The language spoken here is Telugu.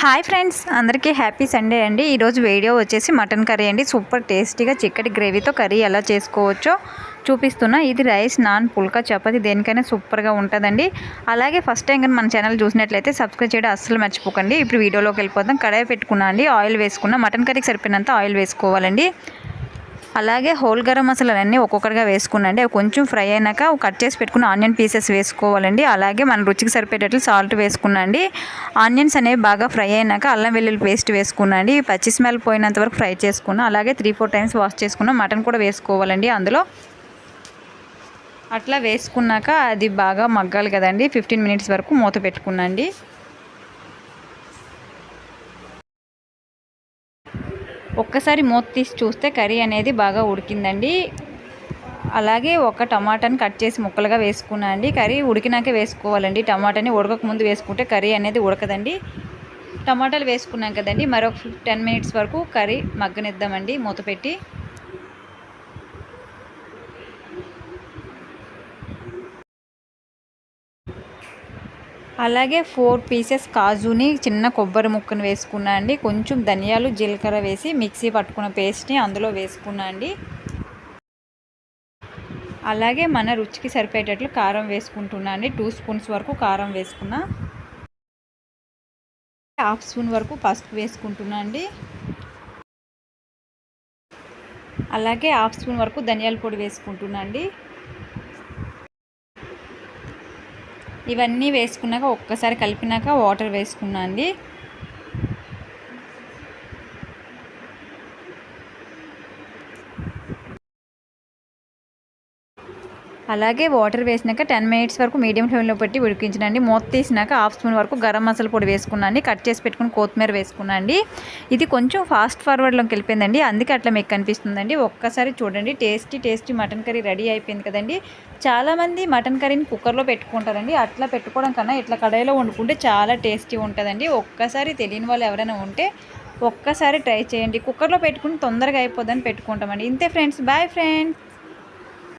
హాయ్ ఫ్రెండ్స్ అందరికీ హ్యాపీ సండే అండి. ఈరోజు వీడియో వచ్చేసి మటన్ కర్రీ అండి. సూపర్ టేస్టీగా చిక్కటి గ్రేవీతో కర్రీ ఎలా చేసుకోవచ్చో చూపిస్తున్నా. ఇది రైస్ నాన్ పుల్కా చపాతి దేనికైనా సూపర్గా ఉంటుందండి. అలాగే ఫస్ట్ టైం కానీ మన ఛానల్ చూసినట్లయితే సబ్స్క్రైబ్ చేయడం అస్సలు మర్చిపోకండి. ఇప్పుడు వీడియోలోకి వెళ్ళిపోతాం కడాయి పెట్టుకున్నా అండి ఆయిల్ వేసుకున్నా. మటన్ కర్రీకి సరిపోయినంత ఆయిల్ వేసుకోవాలండి. అలాగే హోల్ గరం మసాలాలన్నీ ఒక్కొక్కటిగా వేసుకున్నండి అవి కొంచెం ఫ్రై అయినాక కట్ చేసి పెట్టుకున్న ఆనియన్ పీసెస్ వేసుకోవాలండి. అలాగే మన రుచికి సరిపోయేటట్లు సాల్ట్ వేసుకున్నాండి ఆనియన్స్ అనేవి బాగా ఫ్రై అయినాక అల్లం వెల్లుల్లి పేస్ట్ వేసుకున్నాండి పచ్చి స్మెల్ పోయినంత వరకు ఫ్రై చేసుకున్నాం అలాగే త్రీ ఫోర్ టైమ్స్ వాష్ చేసుకున్నా మటన్ కూడా వేసుకోవాలండి అందులో. అట్లా వేసుకున్నాక అది బాగా మగ్గాలి కదండి. ఫిఫ్టీన్ మినిట్స్ వరకు మూత పెట్టుకున్నాండి. ఒక్కసారి మూత తీసి చూస్తే కర్రీ అనేది బాగా ఉడికిందండి. అలాగే ఒక టమాటాని కట్ చేసి ముక్కలుగా వేసుకున్నా అండి. కర్రీ ఉడికినాకే వేసుకోవాలండి. టమాటాని ఉడకముందు వేసుకుంటే కర్రీ అనేది ఉడకదండి. టమాటాలు వేసుకున్నాం కదండి. మరొక టెన్ మినిట్స్ వరకు కర్రీ మగ్గనిద్దామండి. మూత పెట్టి అలాగే ఫోర్ పీసెస్ కాజుని చిన్న కొబ్బరి ముక్కను వేసుకున్నా అండి. కొంచెం ధనియాలు జీలకర్ర వేసి మిక్సీ పట్టుకున్న పేస్ట్ని అందులో వేసుకున్నా అండి. అలాగే మన రుచికి సరిపోయేటట్లు కారం వేసుకుంటున్నా అండి. టూ స్పూన్స్ వరకు కారం వేసుకున్నా. హాఫ్ స్పూన్ వరకు పసుపు వేసుకుంటున్నా అండి. అలాగే హాఫ్ స్పూన్ వరకు ధనియాల పొడి వేసుకుంటున్నా అండి. ఇవన్నీ వేసుకున్నాక ఒక్కసారి కలిపినాక వాటర్ వేసుకున్నా అండి. అలాగే వాటర్ వేసినాక టెన్ మినిట్స్ వరకు మీడియం ఫ్లేమ్లో పెట్టి ఉడికించండి మూత తీసినాక హాఫ్ స్పూన్ వరకు గరం మసాలా పొడి వేసుకున్నాండి. కట్ చేసి పెట్టుకుని కొత్తిమీర వేసుకున్నాండి. ఇది కొంచెం ఫాస్ట్ ఫార్వర్డ్లోకి వెళ్ళిపోయిందండి. అందుకే అట్లా మీకు కనిపిస్తుందండి. ఒక్కసారి చూడండి. Tasty tasty mutton curry ready అయిపోయింది కదండి. చాలామంది మటన్ కర్రీని కుక్కర్లో పెట్టుకుంటారండి. అట్లా పెట్టుకోవడం కన్నా ఇట్లా కడాయిలో వండుకుంటే చాలా టేస్టీ ఉంటుందండి. ఒక్కసారి తెలియని వాళ్ళు ఎవరైనా ఉంటే ఒక్కసారి ట్రై చేయండి. కుక్కర్లో పెట్టుకుని తొందరగా అయిపోద్దని పెట్టుకుంటామండి. ఇంతే ఫ్రెండ్స్. Bye friends